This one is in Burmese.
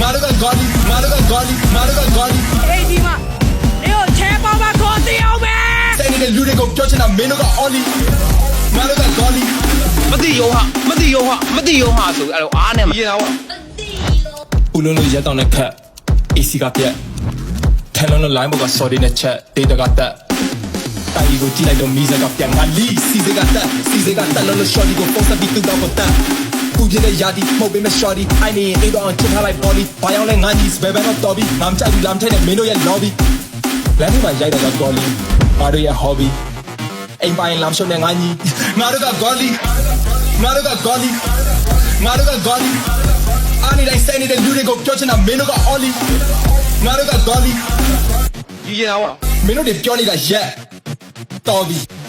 ငါတို့ကဂါလီငါတို့ကဂါလီငါတို့ကဂါလီအေးဒီမှာနေကိုချဲပေါင်းမခေါ်သိအောင်ပဲစိတ်နေတဲ့လူတွေကိုပြောချင်တာမင်းတို့ကအော်လီငါတို့ကဂါလီမသိရောဟာမသိရောဟာမသိရောဟာဆိုအဲ့တော့အားနဲ့မရတာပေါ့ဦးလုံးလို့ရက်တောင်းတဲ့ခက် AC ကပြက်ထဲလုံးလို့ line ဘောက sorry နဲ့ချက် data ကတက်တိုင်ကိုကြည့်လိုက်တော့မီးစကပြန်ငါလီစီစကတက်စီစကတက်လုံးလို့ shorty ကိုပုံစံပြီးသူ့တော့ပတ် တက်ကူပြတဲ့ယာဒီမှုတ်ပေးမဲ့ shorty အိုင်နေအိမ်တော့အောင်ချစ်ထားလိုက် body ဘာရောက်လဲငါကြီးစပယ်ဘန်တော့တော်ပြီငါမကြိုက်ဘူးလာမထဲနဲ့မင်းတို့ရဲ့ lobby လမ်းမှာရိုက်တော့ကော်လီငါတို့ရဲ့ hobby အိမ်ပိုင်းလမ်းရှုံးနဲ့ငါကြီးငါတို့ကဂေါ်လီငါတို့ကဂေါ်လီငါတို့ကဂေါ်လီအားနေတိုင်းစိတ်နေတဲ့လူတွေကိုပြောချင်တာမင်းတို့ကအော်လီငါတို့ကဂေါ်လီရရတာပေါ့မင်းတို့တွေပြောနေတာရက်တော်ပြီ